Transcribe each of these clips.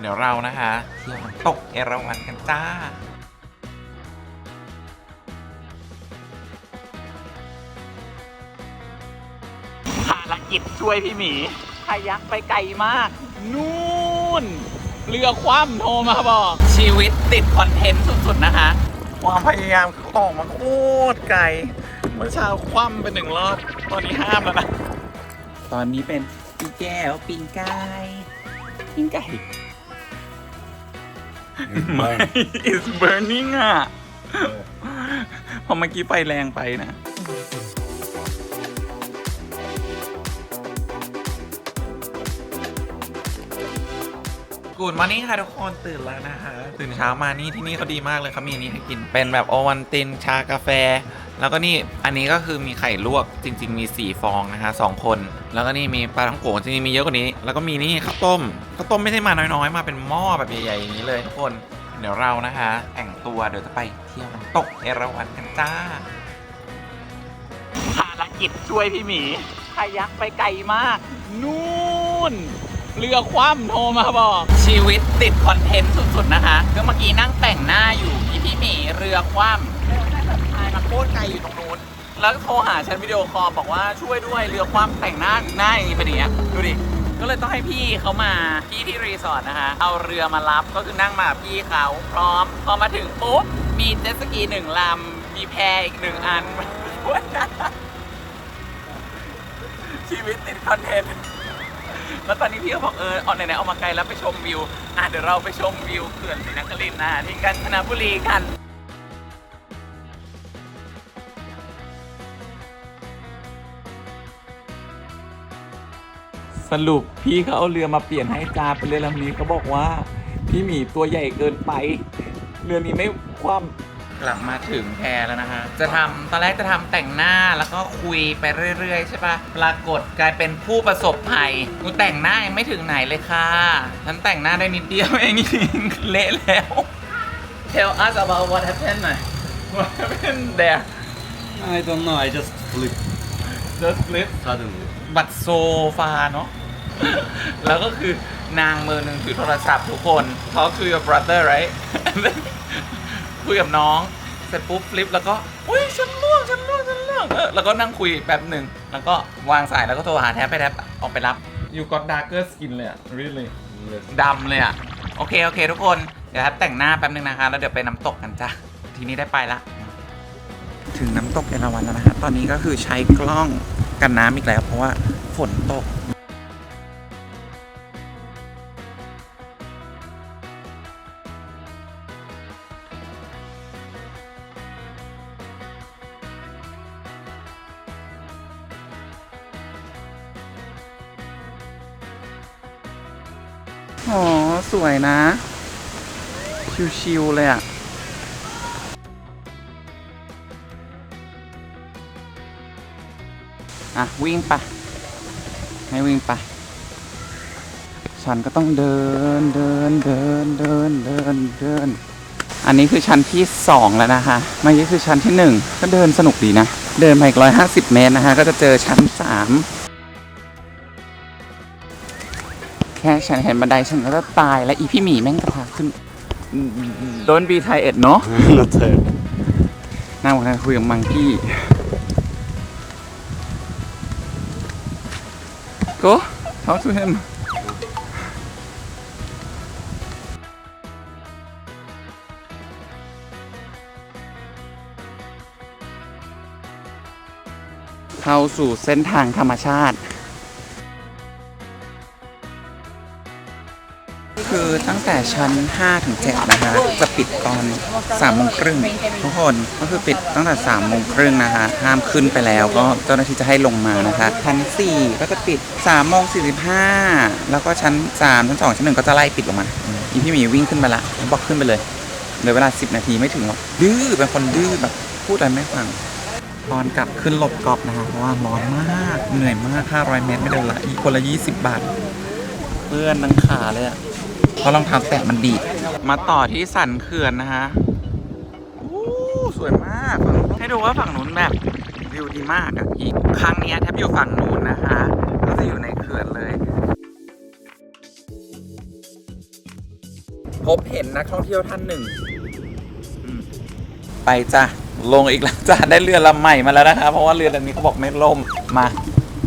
เดี๋ยวเรานะคะเที่ยวน้ำตกเอราวัณกันจ้าภารกิจช่วยพี่หมีพายักไปไกลมาก นู่น เรือคว่ำโทรมาบอก ชีวิตติดคอนเทนต์สุดๆนะคะ ความพยายามคือออกมาโคตรไกล เมื่อเช้าคว่ำไปหนึ่งรอบ ตอนนี้ห้ามแล้วนะ ตอนนี้เป็นปีแก้วปิงไก่ปิงไก่ ไม่ it's burning อะเพอเมื่อกี้ไฟแรงไปนะ กูดมอร์นิ่งค่ะทุกคนตื่นแล้วนะคะ ตื่นเช้ามานี่ที่นี่เขาดีมากเลยเขามีอันนี้ให้กินเป็นแบบโอวันตินชากาแฟ แล้วก็นี่อันนี้ก็คือมีไข่ลวกจริง ๆ มี 4 ฟองนะคะสองคน แล้วก็นี่มีปลาท่องโกะจริงๆมีเยอะกว่านี้ แล้วก็มีนี่ข้าวต้มข้าวต้มไม่ใช่มาน้อยๆ มาเป็นหม้อแบบใหญ่ๆอย่างนี้เลยทุกคนเดี๋ยวเรานะคะแต่งตัวเดี๋ยวจะไปเที่ยวน้ำตกเอราวัณกันจ้าภารกิจช่วยพี่หมีพายักไปไกลมาก นู่น เรือคว่ำโทรมาบอก ชีวิตติดคอนเทนต์สุดๆนะคะก็เมื่อกี้นั่งแต่งหน้าอยู่พี่พี่หมีเรือคว่ำ พายมาโคตรไกลอยู่ตรงนู้นแล้วก็โทรหาฉันวิดีโอคอลบอกว่าช่วยด้วยเรือคว่ำแต่งหน้าหน้าอย่างนี้เป็นอย่างเงี้ยดูดิก็เลยต้องให้พี่เขามาพี่ที่รีสอร์ทนะคะเอาเรือมารับก็คือนั่งมาพี่เขาพร้อมพอมาถึงปุ๊บมีเจ็ตสกีหนึ่งลำมีแพอีกหนึ่งอัน ชีวิตติดคอนเทนต์แล้วตอนนี้พี่ก็บอกเออเอาไหนๆเอามาไกลแล้วไปชมวิว อะเดี๋ยวเราไปชมวิวเขื่อนศรีนครินทร์นะที่กาญจนบุรีกัน สรุปพี่เขาเอาเรือมาเปลี่ยนให้จาเป็นเรือลำนี้เขาบอกว่าพี่หมีตัวใหญ่เกินไป เรือนี้ไม่คว่ำกลับมาถึงแพแล้วนะฮะจะทำตอนแรกจะทำแต่งหน้าแล้วก็คุยไปเรื่อยๆใช่ปะปรากฏกลายเป็นผู้ประสบภัยกูแต่งหน้ายังไม่ถึงไหนเลยค่ะฉันแต่งหน้าได้นิดเดียวเอง เละแล้ว Tell us about what happened หน่อย What happened there I don't know. I just flipped Just flip suddenly. บัตรโซฟาเนาะ แล้วก็คือนางมือหนึ่งถือโทรศัพท์ทุกคน talk to your brother right And then คุยกับน้อง เสร็จปุ๊บฟลิปแล้วก็อุ้ยฉันล่วงฉันล่วงฉันล่วงเออแล้วก็นั่งคุยแป๊บหนึ่ง แล้วก็วางสายแล้วก็โทรหาแท็บไปแท็บออกไปรับ you got darker skin เลยอะ really Yes. ดำเลยอะโอเค โอเค ทุกคน เดี๋ยวแท็บแต่งหน้าแป๊บหนึ่งนะคะ แล้วเดี๋ยวไปน้ำตกกันจ้ะ ทีนี้ได้ไปละ ถึงน้ำตกเอราวัณแล้วนะฮะตอนนี้ก็คือใช้กล้อง กันน้ำอีกแล้ว เพราะว่าฝนตกอ๋อ สวยนะ ชิวๆเลยอะ อะ วิ่งไปให้วิ่งไปฉันก็ต้องเดินเดินเดินเดินเดินเดิน อันนี้คือชั้นที่สองแล้วนะคะเมื่อกี้คือชั้นที่หนึ่งก็เดินสนุกดีนะ เดินไปอีกร้อยห้าสิบเมตรนะคะ ก็จะเจอชั้นสามแค่ฉันเห็นบันไดฉันก็จะตายและอีพี่หมีแม่งกระพาขึ้นโดนบีไทเอ็ดเนาะ Not tired. นั่งวันนั้นคุยกับมังกี้ Go talk to him เข้าสู่เส้นทางธรรมชาติ คือตั้งแต่ชั้น 5 ถึง 7 นะคะ จะปิดตอน3โมงครึ่งทุกคนก็คือปิดตั้งแต่3โมงครึ่งนะคะ ห้ามขึ้นไปแล้วก็เจ้าหน้าที่จะให้ลงมานะคะชั้น 4 ก็จะปิด3โมง45 แล้วก็ชั้น 3 ชั้น 2 ชั้น 1 ก็จะไล่ปิดลงมา อีพี่หมีวิ่งขึ้นไปละบอกขึ้นไปเลยเหลือเวลา 10 นาทีไม่ถึงหรอกดื้อเป็นคนดื้อแบบพูดอะไรไม่ฟังตอนกลับขึ้นหลบกอบนะคะเพราะว่าร้อนมากเหนื่อยมาก 500 เมตรไม่เดินละอีกคนละ 20 บาท เพื่อนนังขาเลยอะ ราะรองเท้าแตะมันดีดมาต่อที่สันเขื่อนนะฮะอู้สวยมาก ให้ดูว่าฝั่งนู้นแบบวิวดีมากอะอีกครั้งนี้แทบอยู่ฝั่งนู้นนะคะก็จะอยู่ในเขื่อนเลย พบเห็นนักท่องเที่ยวท่านหนึ่ง ไปจ้ะ ลงอีกแล้วจ้ะ ได้เรือลำใหม่มาแล้วนะคะ เพราะว่าเรือลำนี้เขาบอกไม่ล่ม มา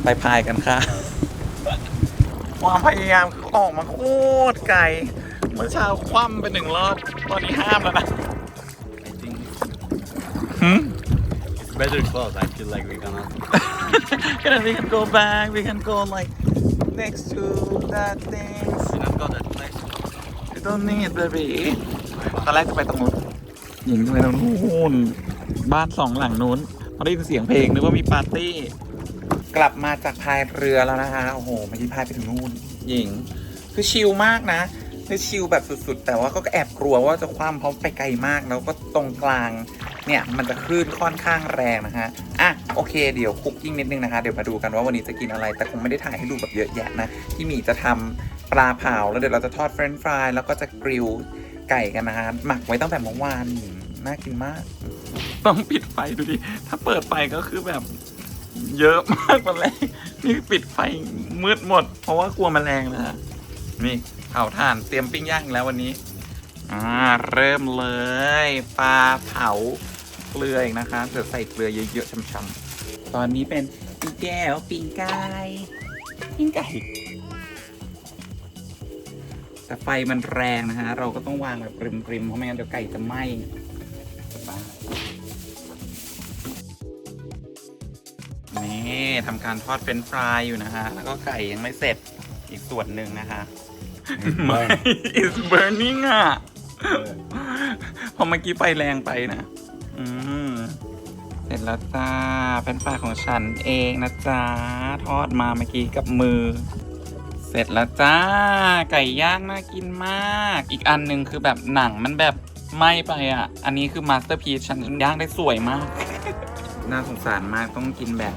ไปพายกันค่ะ ความพยายามคือออกมาโคตรไกล เมื่อเช้าคว่ำไปหนึ่งรอบ ตอนนี้ห้ามแล้วนะ I think หืม it's better close. I feel like we're gonna. Then we can go back, we can go like next to that things. You not go that place. You don't need baby ตอนแรกจะไปตรงนู้นหญิงจะไปตรงนู้นบ้านสองหลังนู้นพอได้ยินเสียงเพลงนึกว่ามีปาร์ตี้ กลับมาจากพายเรือแล้วนะคะโอ้โหเมื่อกี้พายไปถึงนู่นหญิง คือชิลมากนะคือชิลแบบสุดๆ แต่ว่าก็แอบกลัวว่าจะคว่ำเพราะไปไกลมากแล้วก็ตรงกลางเนี่ยมันจะคลื่นค่อนข้างแรงนะฮะอะโอเคเดี๋ยวคุกกิ้งนิดนึงนะคะ เดี๋ยวมาดูกันว่าวันนี้จะกินอะไร แต่คงไม่ได้ถ่ายให้ดูแบบเยอะแยะนะที่หมีจะทำปลาเผาแล้วเดี๋ยวเราจะทอดเฟรนช์ฟรายแล้วก็จะกริลไก่กันนะฮะหมักไว้ตั้งแต่เมื่อวานน่ากินมาก ต้องปิดไฟดูดิ ถ้าเปิดไฟก็คือแบบ เยอะมากแมลงนี่ปิดไฟมืดหมด เพราะว่ากลัวแมลงนะฮะนี่เผาถ่านเตรียมปิ้งย่างแล้ววันนี้ อ่า เริ่มเลยปลาเผาเกลืออีกนะคะเดี๋ยวใส่เกลือเยอะๆช่ำๆตอนนี้เป็นปิ้งแก้วปิ้งไก่ปิ้งไก่แต่ไฟมันแรงนะฮะ เราก็ต้องวางแบบริมๆเพราะไม่งั้นเดี๋ยวไก่จะไหม้ นี่ทำการทอดเฟรนช์ฟรายอยู่นะฮะ แล้วก็ไก่ยังไม่เสร็จอีกส่วนหนึ่งนะคะไม่ it's burning อะพอเมื่อกี้ไฟแรงไปนะ อืม เสร็จแล้วจ้าเป็นปลาของฉันเองนะจ๊ะ ทอดมาเมื่อกี้กับมือ เสร็จแล้วจ้า ไก่ย่างน่ากินมาก อีกอันหนึ่งคือแบบหนังมันแบบไหม้ไปอะ อันนี้คือมาสเตอร์พีชฉันย่างได้สวยมาก น่าสงสารมากต้องกินแบบ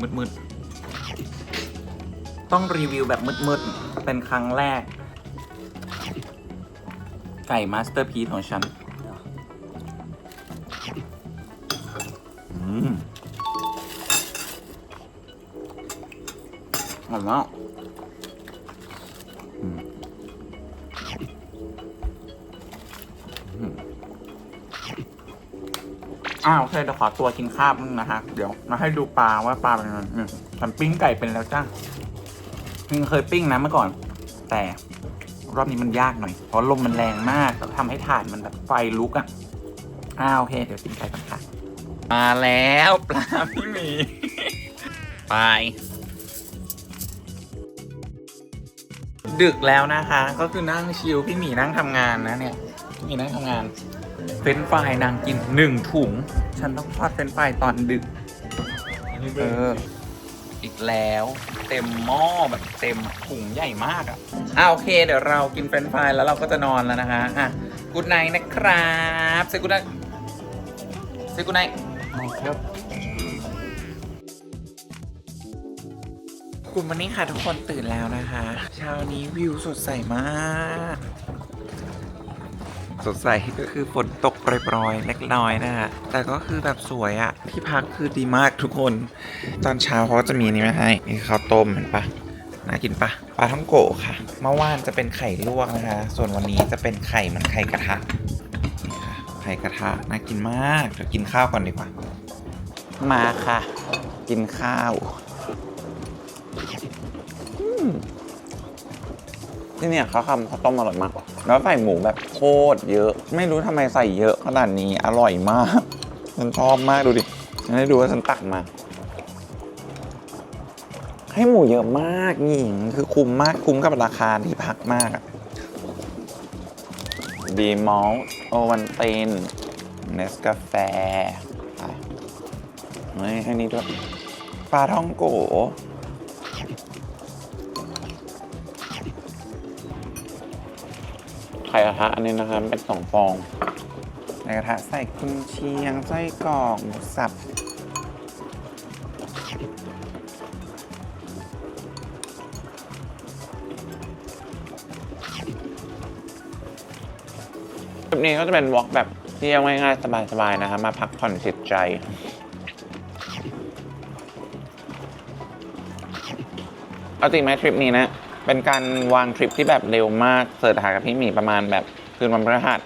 มืดๆ ต้องรีวิวแบบมืดๆ เป็นครั้งแรก ไก่มาสเตอร์พีของฉันอืมอร่อยมาก อ้าวโอเคเดี๋ยวขอตัวกินข้าวนึงนะฮะ เดี๋ยวมาให้ดูปลาว่าปลาเป็นยังไงนี่ฉันปิ้งไก่เป็นแล้วจ้าจริงเคยปิ้งนะเมื่อก่อน แต่รอบนี้มันยากหน่อย เพราะลมมันแรงมากแล้วทำให้ถ่านมันแบบไฟลุกอะ อ้าวโอเค เดี๋ยวกินไก่กันค่ะ มาแล้วปลาพี่หมี ไป ดึกแล้วนะคะ ก็คือนั่งชิลพี่หมีนั่งทำงานนะเนี่ยพี่หมีนั่งทำงาน เฟรนช์ฟรายนางกินหนึ่งถุง ฉันต้องทอดเฟรนช์ฟรายตอนดึก เออ อีกแล้ว เต็มหม้อแบบเต็มถุงใหญ่มากอะอ่าโอเค เดี๋ยวเรากินเฟรนช์ฟรายแล้วเราก็จะนอนแล้วนะคะ อะกูดไนนะครับเซกูดไนเซกูดไน Yep. คุณวันนี้ค่ะทุกคนตื่นแล้วนะคะ เช้านี้วิวสดใสมาก สดใสก็คือฝนตกปรอยๆเล็กน้อยนะฮะแต่ก็คือแบบสวยอะที่พักคือดีมากทุกคน ตอนเช้าเขาจะมีนี่มาให้มีข้าวต้มเห็นปะน่ากินปะปลาท่องโกะค่ะ เมื่อวานจะเป็นไข่ลวกนะคะ ส่วนวันนี้จะเป็นไข่เหมันไข่กระทะนี่ค่ะไข่กระทะน่ากินมากเดี๋ยวกินข้าวก่อนดีกว่า มาค่ะ กินข้าว ที่เนี่ยเขาทำข้าวต้มอร่อยมาก แล้วใส่หมูแบบโคตรเยอะ ไม่รู้ทำไมใส่เยอะขนาดนี้อร่อยมาก ฉันชอบมากดูดิฉันให้ดูว่าฉันตักมาให้หมูเยอะมากหญิงคือคุ้มมากคุ้มกับราคาที่พักมากอะดีมอลโอวันเตนเนสกาแฟเฮ้ยให้นี่ด้วยปลาท่องโก ข่กระทะอันนี้นะครับเป็นสองฟองไข่กระทะใส่กุนเชียงไส้กรอกหมูสับคลิปนี้ก็จะเป็นวอล์กแบบเที่ยวง่ายๆ สบายๆ นะครับมาพักผ่อนจิตใจเอาจริงไหมทริปนี้นะ เป็นการวางทริปที่แบบเร็วมากเสิร์ชหากับพี่หมีประมาณแบบคืนวันพฤหัส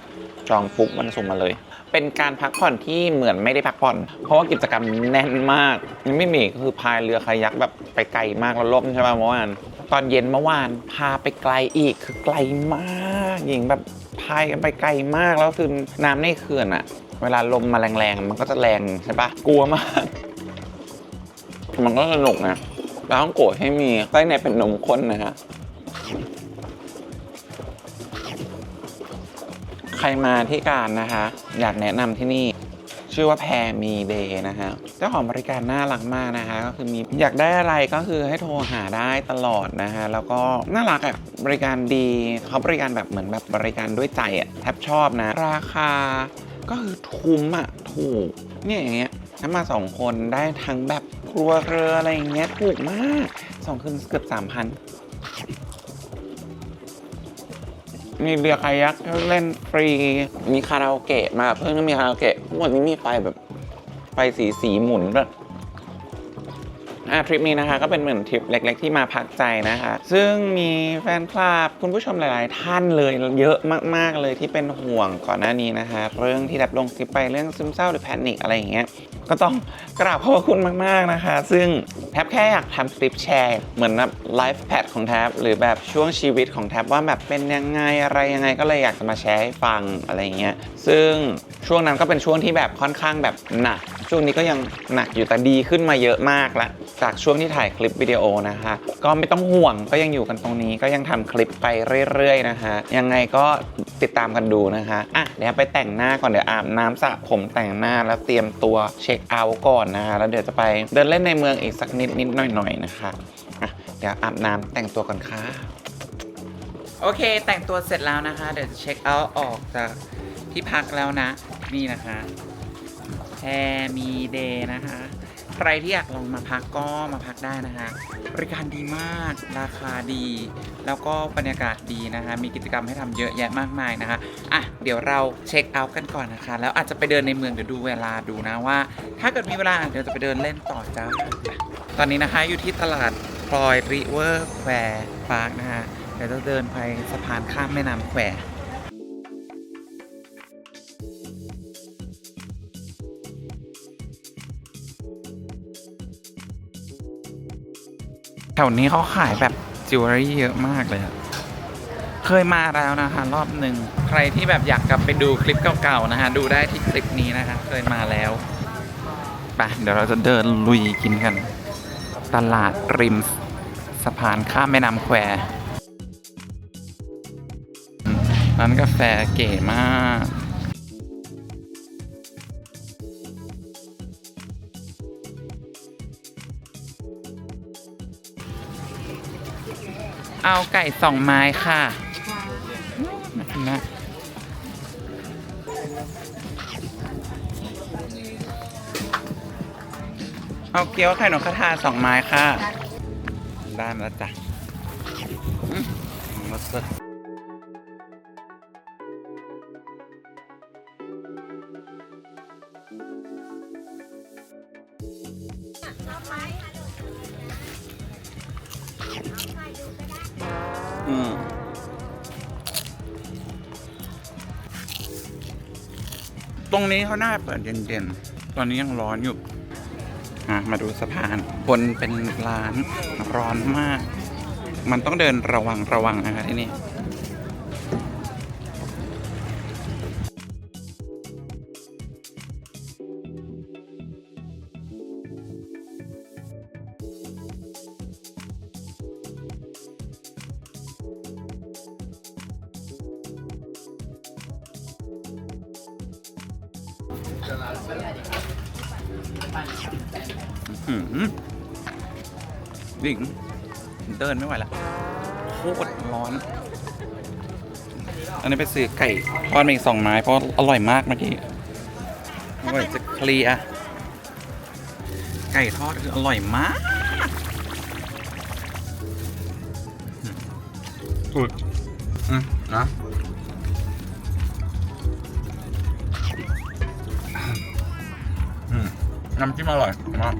จองปุ๊บมันส่งมาเลย เป็นการพักผ่อนที่เหมือนไม่ได้พักผ่อน เพราะว่ากิจกรรมแน่นมากไม่มีก็คือพายเรือคายักแบบไปไกลมากแล้วล่มใช่ไหมเมื่อวานตอนเย็นเมื่อวานพาไปไกลอีกคือไกลมากหญิงแบบพายกันไปไกลมากแล้วคือน้ำในเขื่อนอะเวลาลมมาแรงๆ มันก็จะแรงใช่ปะกลัวมาก มันก็สนุกนะแล้วต้องโกะให้มีไส้ในเป็นนมข้นนะฮะ ใครมาที่การนะคะ อยากแนะนำที่นี่ชื่อว่าแพรมีเดย์นะฮะเจ้าของบริการน่ารักมากนะคะ ก็คือมีอยากได้อะไรก็คือให้โทรหาได้ตลอดนะฮะแล้วก็น่ารักอะบริการดีเขาบริการแบบเหมือนแบบบริการด้วยใจอะแทบชอบนะ ราคาก็คือทุ้มอะถูกเนี่ยอย่างเงี้ยถ้ามาสองคนได้ทั้งแบบครัวเรืออะไรอย่างเงี้ยถูกมากสองคืนเกือบสามพัน มีเรือคายักเล่นฟรี มีคาราโอเกะมาเพิ่งมีคาราโอเกะทุกวันนี้มีไฟแบบไฟสีสีหมุนแบบอะทริปนี้นะคะก็เป็นเหมือนทริปเล็ก ๆ ที่มาพักใจนะคะ ซึ่งมีแฟนคลับคุณผู้ชมหลาย ๆ ท่านเลยเยอะมาก ๆ เลยที่เป็นห่วงก่อนหน้านี้นะคะ เรื่องที่ดับลงคลิปไปเรื่องซึมเศร้าหรือแพนิคอะไรอย่างเงี้ย ก็ต้องกราบขอบพระคุณมาก ๆ นะคะ ซึ่งแทบแค่อยากทำคลิปแชร์ เหมือนแบบไลฟ์แพดของแท็บหรือแบบช่วงชีวิตของแท็บว่าแบบเป็นยังไงอะไรยังไงก็เลยอยากจะมาแชร์ให้ฟังอะไรเงี้ยซึ่งช่วงนั้นก็เป็นช่วงที่แบบค่อนข้างแบบหนัก ช่วงนี้ก็ยังหนักอยู่แต่ดีขึ้นมาเยอะมากละจากช่วงที่ถ่ายคลิปวิดีโอนะคะ ก็ไม่ต้องห่วงก็ยังอยู่กันตรงนี้ก็ยังทำคลิปไปเรื่อยๆนะคะ ยังไงก็ติดตามกันดูนะคะอะเดี๋ยวไปแต่งหน้าก่อนเดี๋ยวอาบน้ำสระผมแต่งหน้าแล้วเตรียมตัวเช็คเอาท์ก่อนนะคะแล้วเดี๋ยวจะไปเดินเล่นในเมืองอีกสักนิดนิดหน่อยๆนะคะอะเดี๋ยวอาบน้ำแต่งตัวก่อนค่ะโอเค แต่งตัวเสร็จแล้วนะคะ เดี๋ยวจะเช็คเอาท์ออกจากที่พักแล้วนะ นี่นะคะ แพรมีเดย์นะคะ ใครที่อยากลองมาพักก็มาพักได้นะคะบริการดีมากราคาดี แล้วก็บรรยากาศดีนะคะ มีกิจกรรมให้ทำเยอะแยะมากมายนะคะอะเดี๋ยวเราเช็คเอาท์กันก่อนนะคะ แล้วอาจจะไปเดินในเมืองเดี๋ยวดูเวลาดูนะว่า ถ้าเกิดมีเวลาเดี๋ยวจะไปเดินเล่นต่อจ้าตอนนี้นะคะอยู่ที่ตลาดพลอยริเวอร์แควร์พาร์คนะคะเดี๋ยวจะเดินไปสะพานข้ามแม่น้ำแควร์ วนี้เขาขายแบบจิวเวลรี่เยอะมากเลยเคยมาแล้วนะคะรอบหนึ่งใครที่แบบอยากกลับไปดูคลิปเก่าๆนะคะดูได้ที่คลิปนี้นะคะเคยมาแล้วไปเดี๋ยวเราจะเดินลุยกินกัน ตลาดริมสะพานข้ามแม่น้ำแควร้านกาแฟเก๋มาก เอาไก่สองไม้ค่ะน่ากินะเอาเกี๊ยวไข่นกกระทาสองไม้ค่ะ ได้มาแล้วจ้ะอืมมาสด อืมตรงนี้เขาน่าเปิดเย็นๆ ตอนนี้ยังร้อนอยู่อะมาดูสะพาน บนเป็นร้านร้อนมาก มันต้องเดินระวังระวังนะคะที่นี่ หืมหญิงเดินไม่ไหวละโคตรร้อน อันนี้ไปซื้อไก่ทอดมาอีกสองไม้เพราะอร่อยมากเมื่อกี้อร่อยจะเคลียร์ไก่ทอดคืออร่อยมากอืดอืมนะ น้ำจิ้มอร่อยมาก